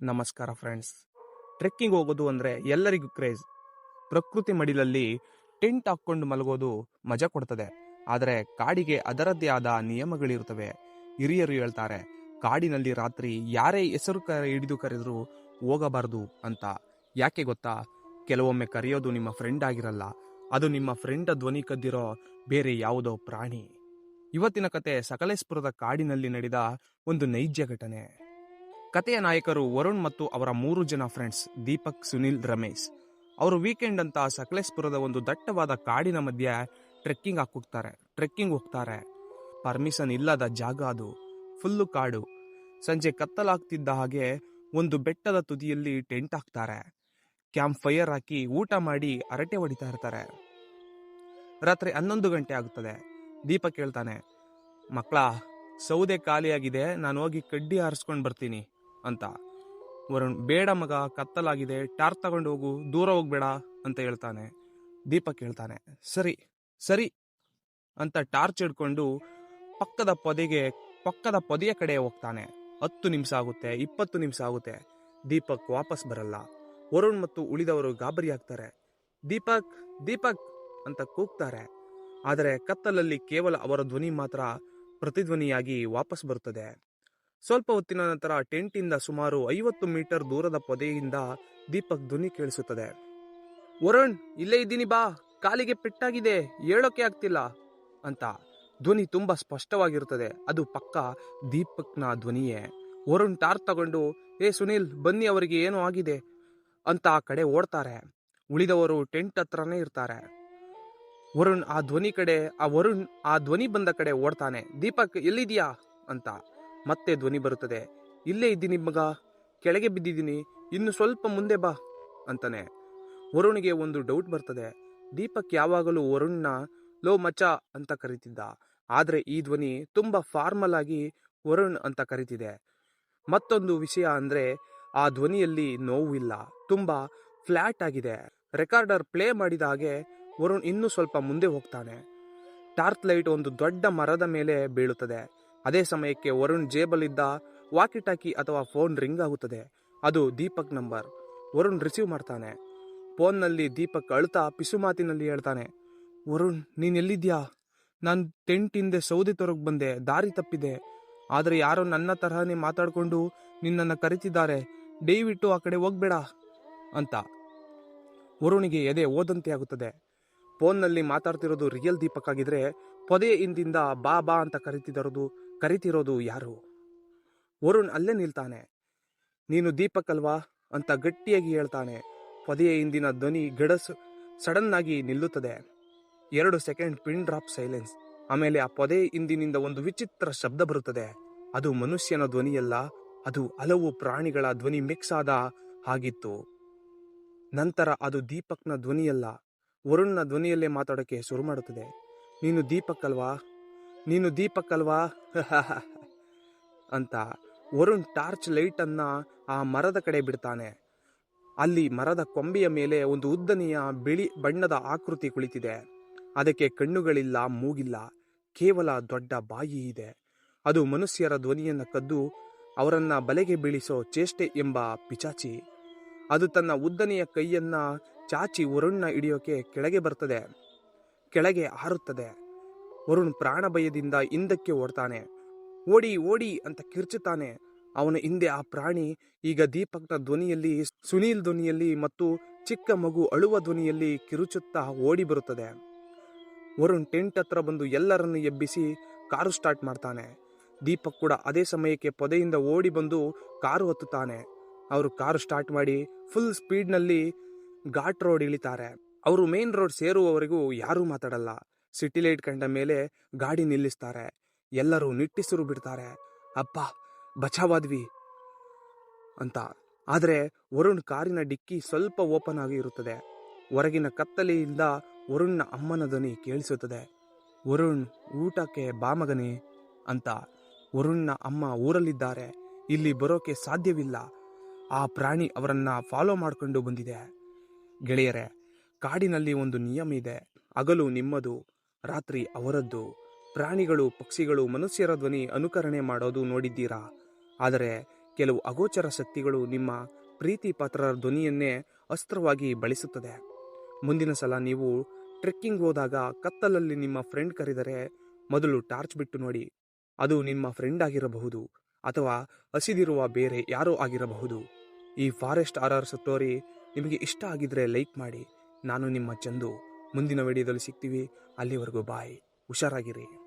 ನಮಸ್ಕಾರ friends trekking ಹೋಗೋದು ಅಂದರೆ ಎಲ್ಲರಿಗೂ ಕ್ರೇಜ್ ಪ್ರಕೃತಿ ಮಡಿಲಲ್ಲಿ ಟೆಂಟ್ ಹಾಕ್ಕೊಂಡು ಮಲಗೋದು ಮಜಾ ಕೊಡ್ತದೆ. ಆದರೆ ಕಾಡಿಗೆ ಅದರದ್ದೇ ಆದ ನಿಯಮಗಳಿರುತ್ತವೆ. ಹಿರಿಯರು ಹೇಳ್ತಾರೆ, ಕಾಡಿನಲ್ಲಿ ರಾತ್ರಿ ಯಾರೇ ಹೆಸರು ಕ, ಹಿಡಿದು ಕರೆದರೂ ಹೋಗಬಾರದು ಅಂತ. ಯಾಕೆ ಗೊತ್ತಾ? ಕೆಲವೊಮ್ಮೆ ಕರೆಯೋದು ನಿಮ್ಮ ಫ್ರೆಂಡ್ ಆಗಿರಲ್ಲ. ಅದು ನಿಮ್ಮ ಫ್ರೆಂಡ್ ಧ್ವನಿ ಕದ್ದಿರೋ ಬೇರೆ ಯಾವುದೋ ಪ್ರಾಣಿ. ಇವತ್ತಿನ ಕತೆ ಸಕಲೇಶ್ಪುರದ ಕಾಡಿನಲ್ಲಿ ನಡೆದ ಒಂದು ನೈಜ ಘಟನೆ. ಕಥೆಯ ನಾಯಕರು ವರುಣ್ ಮತ್ತು ಅವರ ಮೂರು ಜನ ಫ್ರೆಂಡ್ಸ್ ದೀಪಕ್, ಸುನಿಲ್, ರಮೇಶ್. ಅವರು ವೀಕೆಂಡ್ ಅಂತ ಸಕಲೇಶ್ಪುರದ ಒಂದು ದಟ್ಟವಾದ ಕಾಡಿನ ಮಧ್ಯೆ ಟ್ರೆಕ್ಕಿಂಗ್ ಹಾಕೋಗ್ತಾರೆ ಟ್ರೆಕ್ಕಿಂಗ್ ಹೋಗ್ತಾರೆ. ಪರ್ಮಿಷನ್ ಇಲ್ಲದ ಜಾಗ ಅದು. ಫುಲ್ಲು ಕಾಡು. ಸಂಜೆ ಕತ್ತಲಾಗ್ತಿದ್ದ ಹಾಗೆ ಒಂದು ಬೆಟ್ಟದ ತುದಿಯಲ್ಲಿ ಟೆಂಟ್ ಹಾಕ್ತಾರೆ. ಕ್ಯಾಂಪ್ ಫೈರ್ ಹಾಕಿ ಊಟ ಮಾಡಿ ಅರಟೆ ಹೊಡಿತಾ ಇರ್ತಾರೆ. ರಾತ್ರಿ ಹನ್ನೊಂದು ಗಂಟೆ ಆಗುತ್ತದೆ ದೀಪಕ್ ಹೇಳ್ತಾನೆ ಮಕ್ಕಳ ಸೌದೆ ಖಾಲಿಯಾಗಿದೆ. ನಾನು ಹೋಗಿ ಕಡ್ಡಿ ಆರಿಸ್ಕೊಂಡು ಬರ್ತೀನಿ. ಅಂತ. ವರುಣ್, ಬೇಡ ಮಗ, ಕತ್ತಲಾಗಿದೆ ಟಾರ್ ತಗೊಂಡು ಹೋಗು, ದೂರ ಹೋಗ್ಬೇಡ ಅಂತ ಹೇಳ್ತಾನೆ. ದೀಪಕ್ ಹೇಳ್ತಾನೆ, ಸರಿ ಸರಿ ಅಂತ ಟಾರ್ಚ್ ಹಿಡ್ಕೊಂಡು ಪಕ್ಕದ ಪೊದೆಗೆ, ಪಕ್ಕದ ಪೊದೆಯ ಕಡೆ ಹೋಗ್ತಾನೆ. ಹತ್ತು ನಿಮಿಷ ಆಗುತ್ತೆ, ಇಪ್ಪತ್ತು ನಿಮಿಷ ಆಗುತ್ತೆ. ದೀಪಕ್ ವಾಪಸ್ ಬರಲ್ಲ. ವರುಣ್ ಮತ್ತು ಉಳಿದವರು ಗಾಬರಿ ಆಗ್ತಾರೆ. ದೀಪಕ್ ದೀಪಕ್ ಅಂತ ಕೂಗ್ತಾರೆ. ಆದರೆ ಕತ್ತಲಲ್ಲಿ ಕೇವಲ ಅವರ ಧ್ವನಿ ಮಾತ್ರ ಪ್ರತಿಧ್ವನಿಯಾಗಿ ವಾಪಸ್ ಬರುತ್ತದೆ. ಸ್ವಲ್ಪ ಹೊತ್ತಿನ ನಂತರ ಟೆಂಟಿಂದ ಸುಮಾರು ಐವತ್ತು ಮೀಟರ್ ದೂರದ ಪೊದೆಯಿಂದ ದೀಪಕ್ ಧ್ವನಿ ಕೇಳಿಸುತ್ತದೆ. ವರುಣ್, ಇಲ್ಲೇ ಇದ್ದೀನಿ ಬಾ, ಕಾಲಿಗೆ ಪೆಟ್ಟಾಗಿದೆ, ಹೇಳೋಕೆ ಆಗ್ತಿಲ್ಲ ಅಂತ ಧ್ವನಿ ತುಂಬಾ ಸ್ಪಷ್ಟವಾಗಿರುತ್ತದೆ. ಅದು ಪಕ್ಕ ದೀಪಕ್ನ ಧ್ವನಿಯೇ. ವರುಣ್ ಟಾರ್ ತಗೊಂಡು, ಏ ಸುನಿಲ್, ಬನ್ನಿ ಅವರಿಗೆ ಏನೋ ಆಗಿದೆ ಅಂತ ಆ ಕಡೆ ಓಡ್ತಾರೆ. ಉಳಿದವರು ಟೆಂಟ್ ಹತ್ರನೇ ಇರ್ತಾರೆ. ವರುಣ್ ಆ ಧ್ವನಿ ಕಡೆ, ಆ ವರುಣ್ ಆ ಧ್ವನಿ ಬಂದ ಕಡೆ ಓಡ್ತಾನೆ. ದೀಪಕ್ ಎಲ್ಲಿದ್ಯಾ ಅಂತ ಮತ್ತೆ ಧ್ವನಿ ಬರುತ್ತದೆ. ಇಲ್ಲೇ ಇದ್ದೀನಿ ಮಗ. ಕೆಳಗೆ ಬಿದ್ದಿದ್ದೀನಿ. ಇನ್ನು ಸ್ವಲ್ಪ ಮುಂದೆ ಬಾ ಅಂತಾನೆ. ವರುಣಿಗೆ ಒಂದು ಡೌಟ್ ಬರ್ತದೆ. ದೀಪಕ್ ಯಾವಾಗಲೂ ವರುಣ್ನ ಲೋ ಮಚ ಅಂತ ಕರಿತಿದ್ದ. ಆದರೆ ಈ ಧ್ವನಿ ತುಂಬ ಫಾರ್ಮಲ್ ಆಗಿ ವರುಣ್ ಅಂತ ಕರೀತಿದೆ. ಮತ್ತೊಂದು ವಿಷಯ ಅಂದರೆ ಆ ಧ್ವನಿಯಲ್ಲಿ ನೋವು ಇಲ್ಲ. ತುಂಬ ಫ್ಲಾಟ್ ಆಗಿದೆ. ರೆಕಾರ್ಡರ್ ಪ್ಲೇ ಮಾಡಿದ ಹಾಗೆ ವರುಣ್ ಇನ್ನೂ ಸ್ವಲ್ಪ ಮುಂದೆ ಹೋಗ್ತಾನೆ. ಟಾರ್ಚ್ ಲೈಟ್ ಒಂದು ದೊಡ್ಡ ಮರದ ಮೇಲೆ ಬೀಳುತ್ತದೆ. ಅದೇ ಸಮಯಕ್ಕೆ ವರುಣ್ ಜೇಬಲ್ಲಿದ್ದ ವಾಕಿ ಟಾಕಿ ಅಥವಾ ಫೋನ್ ರಿಂಗ್ ಆಗುತ್ತದೆ. ಅದು ದೀಪಕ್ ನಂಬರ್ ವರುಣ್ ರಿಸೀವ್ ಮಾಡ್ತಾನೆ. ಫೋನ್ನಲ್ಲಿ ದೀಪಕ್ ಅಳ್ತಾ ಪಿಸು ಮಾತಿನಲ್ಲಿ ಹೇಳ್ತಾನೆ, ವರುಣ್, ನೀನ್ ಎಲ್ಲಿದ್ಯಾ? ನಾನು ಟೆಂಟ್ ಹಿಂದೆ ಸೌದೆ ತೊರಗ್ ಬಂದೆ, ದಾರಿ ತಪ್ಪಿದೆ. ಆದರೆ ಯಾರೋ ನನ್ನ ತರಹನೇ ಮಾತಾಡ್ಕೊಂಡು ನಿನ್ನನ್ನು ಕರಿತಿದ್ದಾರೆ. ದಯವಿಟ್ಟು ಆ ಕಡೆ ಹೋಗ್ಬೇಡ ಅಂತ. ವರುಣಿಗೆ ಎದೆ ಓದಂತೆ ಆಗುತ್ತದೆ. ಫೋನ್ನಲ್ಲಿ ಮಾತಾಡ್ತಿರೋದು ರಿಯಲ್ ದೀಪಕ್ ಆಗಿದ್ರೆ ಪೊದೆ ಹಿಂದಿಂದ ಬಾ ಬಾ ಅಂತ ಕರಿತಿರೋದು ಕರಿತಿರೋದು ಯಾರು? ವರುಣ್ ಅಲ್ಲೇ ನಿಲ್ತಾನೆ. ನೀನು ದೀಪಕ್ ಅಲ್ವಾ ಅಂತ ಗಟ್ಟಿಯಾಗಿ ಹೇಳ್ತಾನೆ. ಪೊದೆಯ ಹಿಂದಿನ ಧ್ವನಿ ಗಡಸು ಸಡನ್ ಆಗಿ ನಿಲ್ಲುತ್ತದೆ. ಎರಡು ಸೆಕೆಂಡ್ ಪಿನ್ ಡ್ರಾಪ್ ಸೈಲೆನ್ಸ್. ಆಮೇಲೆ ಆ ಪೊದೆ ಹಿಂದಿನಿಂದ ಒಂದು ವಿಚಿತ್ರ ಶಬ್ದ ಬರುತ್ತದೆ. ಅದು ಮನುಷ್ಯನ ಧ್ವನಿಯಲ್ಲ, ಅದು ಹಲವು ಪ್ರಾಣಿಗಳ ಧ್ವನಿ ಮಿಕ್ಸ್ ಆದ ಹಾಗಿತ್ತು. ನಂತರ ಅದು ದೀಪಕ್ನ ಧ್ವನಿಯಲ್ಲ, ವರುಣ್ನ ಧ್ವನಿಯಲ್ಲೇ ಮಾತಾಡೋಕೆ ಶುರು ಮಾಡುತ್ತದೆ. ನೀನು ದೀಪಕ್ ಅಲ್ವಾ ನೀನು ದೀಪಕ್ಕಲ್ವಾ ಅಂತ ವರುಣ್ ಟಾರ್ಚ್ ಲೈಟನ್ನು ಆ ಮರದ ಕಡೆ ಬಿಡ್ತಾನೆ. ಅಲ್ಲಿ ಮರದ ಕೊಂಬೆಯ ಮೇಲೆ ಒಂದು ಉದ್ದನೆಯ ಬಿಳಿ ಬಣ್ಣದ ಆಕೃತಿ ಕುಳಿತಿದೆ. ಅದಕ್ಕೆ ಕಣ್ಣುಗಳಿಲ್ಲ, ಮೂಗಿಲ್ಲ, ಕೇವಲ ದೊಡ್ಡ ಬಾಯಿ ಇದೆ. ಅದು ಮನುಷ್ಯರ ಧ್ವನಿಯನ್ನು ಕದ್ದು ಅವರನ್ನ ಬಲೆಗೆ ಬೀಳಿಸೋ ಚೇಷ್ಟೆ ಎಂಬ ಪಿಚಾಚಿ. ಅದು ತನ್ನ ಉದ್ದನೆಯ ಕೈಯನ್ನ ಚಾಚಿ ವರುಣ್ನ ಹಿಡಿಯೋಕೆ ಕೆಳಗೆ ಬರ್ತದೆ. ಕೆಳಗೆ ಹಾರುತ್ತದೆ. ವರುಣ್ ಪ್ರಾಣ ಭಯದಿಂದ ಹಿಂದಕ್ಕೆ ಓಡ್ತಾನೆ. ಓಡಿ ಓಡಿ ಅಂತ ಕಿರ್ಚುತ್ತಾನೆ. ಅವನ ಹಿಂದೆ ಆ ಪ್ರಾಣಿ, ಈಗ ದೀಪಕ್ನ ಧ್ವನಿಯಲ್ಲಿ, ಸುನೀಲ್ ಧ್ವನಿಯಲ್ಲಿ ಮತ್ತು ಚಿಕ್ಕ ಮಗು ಅಳುವ ಧ್ವನಿಯಲ್ಲಿ ಕಿರುಚುತ್ತಾ ಓಡಿ ಬರುತ್ತದೆ. ವರುಣ್ ಟೆಂಟ್ ಹತ್ರ ಬಂದು ಎಲ್ಲರನ್ನು ಎಬ್ಬಿಸಿ ಕಾರು ಸ್ಟಾರ್ಟ್ ಮಾಡ್ತಾನೆ. ದೀಪಕ್ ಕೂಡ ಅದೇ ಸಮಯಕ್ಕೆ ಪೊದೆಯಿಂದ ಓಡಿ ಬಂದು ಕಾರು ಹತ್ತುತ್ತಾನೆ. ಅವರು ಕಾರು ಸ್ಟಾರ್ಟ್ ಮಾಡಿ ಫುಲ್ ಸ್ಪೀಡ್ನಲ್ಲಿ ಘಾಟ್ ರೋಡ್ ಇಳಿತಾರೆ. ಅವರು ಮೇನ್ ರೋಡ್ ಸೇರುವವರೆಗೂ ಯಾರೂ ಮಾತಾಡಲ್ಲ. ಸಿಟಿ ಲೈಟ್ ಕಂಡ ಮೇಲೆ ಗಾಡಿ ನಿಲ್ಲಿಸ್ತಾರೆ. ಎಲ್ಲರೂ ನಿಟ್ಟಿಸಿರು ಬಿಡ್ತಾರೆ. ಅಪ್ಪ ಬಚಾವಾದ್ವಿ ಅಂತ. ಆದರೆ ವರುಣ್ ಕಾರಿನ ಡಿಕ್ಕಿ ಸ್ವಲ್ಪ ಓಪನ್ ಆಗಿ ಇರುತ್ತದೆ. ಹೊರಗಿನ ಕತ್ತಲೆಯಿಂದ ವರುಣ್ನ ಅಮ್ಮನ ಧ್ವನಿ ಕೇಳಿಸುತ್ತದೆ. ವರುಣ್, ಊಟಕ್ಕೆ ಬಾಮಗನಿ ಅಂತ. ವರುಣ್ನ ಅಮ್ಮ ಊರಲ್ಲಿದ್ದಾರೆ. ಇಲ್ಲಿ ಬರೋಕೆ ಸಾಧ್ಯವಿಲ್ಲ. ಆ ಪ್ರಾಣಿ ಅವರನ್ನ ಫಾಲೋ ಮಾಡಿಕೊಂಡು ಬಂದಿದೆ. ಗೆಳೆಯರೆ, ಕಾಡಿನಲ್ಲಿ ಒಂದು ನಿಯಮ ಇದೆ. ಹಗಲು ನಿಮ್ಮದು. ರಾತ್ರಿ ಅವರದ್ದು ಪ್ರಾಣಿಗಳು, ಪಕ್ಷಿಗಳು, ಮನುಷ್ಯರ ಧ್ವನಿ ಅನುಕರಣೆ ಮಾಡೋದು ನೋಡಿದ್ದೀರಾ? ಆದರೆ ಕೆಲವು ಅಗೋಚರ ಶಕ್ತಿಗಳು ನಿಮ್ಮ ಪ್ರೀತಿ ಪಾತ್ರರ ಧ್ವನಿಯನ್ನೇ ಅಸ್ತ್ರವಾಗಿ ಬಳಸುತ್ತದೆ. ಮುಂದಿನ ಸಲ ನೀವು ಟ್ರೆಕ್ಕಿಂಗ್ ಹೋದಾಗ ಕತ್ತಲಲ್ಲಿ ನಿಮ್ಮ ಫ್ರೆಂಡ್ ಕರೆದರೆ ಮೊದಲು ಟಾರ್ಚ್ ಬಿಟ್ಟು ನೋಡಿ. ಅದು ನಿಮ್ಮ ಫ್ರೆಂಡ್ ಆಗಿರಬಹುದು ಅಥವಾ ಹಸಿದಿರುವ ಬೇರೆ ಯಾರೋ ಆಗಿರಬಹುದು. ಈ ಫಾರೆಸ್ಟ್ ಆರ್ ಸ್ಟೋರಿ ನಿಮಗೆ ಇಷ್ಟ ಆಗಿದ್ರೆ ಲೈಕ್ ಮಾಡಿ. ನಾನು ನಿಮ್ಮ ಚಂದು. ಮುಂದಿನ ವಿಡಿಯೋದಲ್ಲಿ ಸಿಗ್ತೀವಿ. ಅಲ್ಲಿವರೆಗೂ ಬಾಯ್. ಹುಷಾರಾಗಿರಿ.